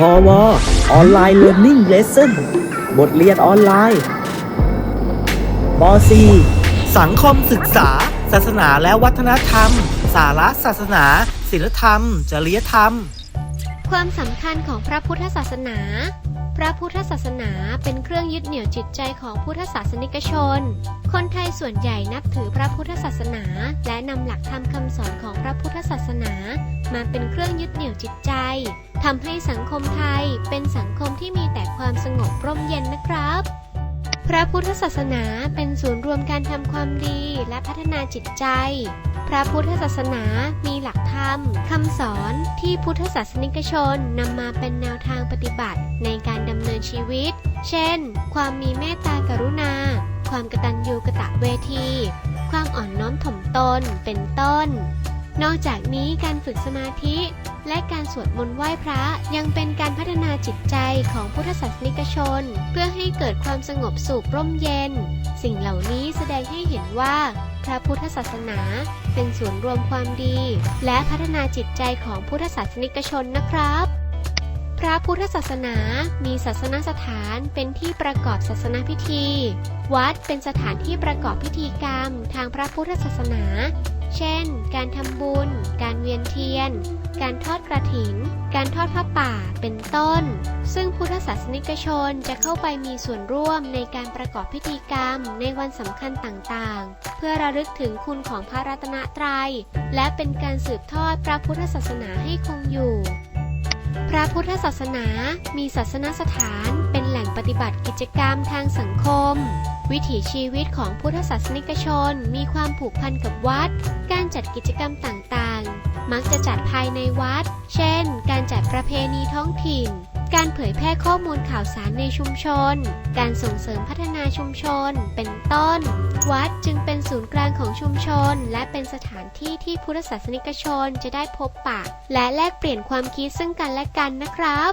พอวออนไลน์เรียน i ิ g เลสเซ่นบทเรียนออนไลน์ป .4 สังคมศึกษา ศาสนาและวัฒนธรรม สาระศาสนา ศิลธรรม จริยธรรม ความสำคัญของพระพุทธศาสนา พระพุทธศาสนาเป็นเครื่องยึดเหนี่ยวจิตใจของพุทธศาสนิกชน คนไทยส่วนใหญ่นับถือพระพุทธศาสนา และนำหลักธรรมคำสอนของพระพุทธศาสนา มาเป็นเครื่องยึดเหนี่ยวจิตใจ ทำให้สังคมไทยเป็นสังคมที่มีแต่ความสงบร่มเย็นนะครับ พระพุทธศาสนาเป็นศูนย์รวมการทำความดีและพัฒนาจิตใจ พระพุทธศาสนามีหลักธรรมคำสอนที่พุทธศาสนิกชนนำมาเป็นแนวทางปฏิบัติในการดำเนินชีวิต เช่น ความมีเมตตากรุณา ความกตัญญูกะตะเวที ความอ่อนน้อมถ่อมตน เป็นต้น นอกจากนี้การฝึกสมาธิ และการสวดมนต์ไหว้พระยังเป็นการพัฒนาจิตใจของพุทธศาสนิกชน เพื่อให้เกิดความสงบสุขร่มเย็น สิ่งเหล่านี้แสดงให้เห็นว่า พระพุทธศาสนาเป็นศูนย์รวมความดี และพัฒนาจิตใจของพุทธศาสนิกชนนะครับพระพุทธศาสนา มีศาสนสถานเป็นที่ประกอบศาสนาพิธี วัดเป็นสถานที่ประกอบพิธีกรรมทางพระพุทธศาสนา เช่น การทำบุญ การ ยนเทียน การทอดกระถิน การทอดผ้าป่า เป็นต้น ซึ่งพุทธศาสนิกชนจะเข้าไปมีส่วนร่วมในการประกอบพิธีกรรมในวันสำคัญต่างๆ เพื่อระลึกถึงคุณของพระรัตนตรัย และเป็นการสืบทอดพระพุทธศาสนาให้คงอยู่ พระพุทธศาสนา มีศาสนสถาน เป็นแหล่งปฏิบัติกิจกรรมทางสังคม วิถีชีวิตของพุทธศาสนิกชนมีความผูกพันกับวัด การจัดกิจกรรมต่างๆ มักจะจัดภายในวัด เช่น การจัดประเพณีท้องถิ่น การเผยแพร่ข้อมูลข่าวสารในชุมชน การส่งเสริมพัฒนาชุมชน เป็นต้น วัดจึงเป็นศูนย์กลางของชุมชน และเป็นสถานที่ที่พุทธศาสนิกชนจะได้พบปะ และแลกเปลี่ยนความคิดซึ่งกันและกันนะครับ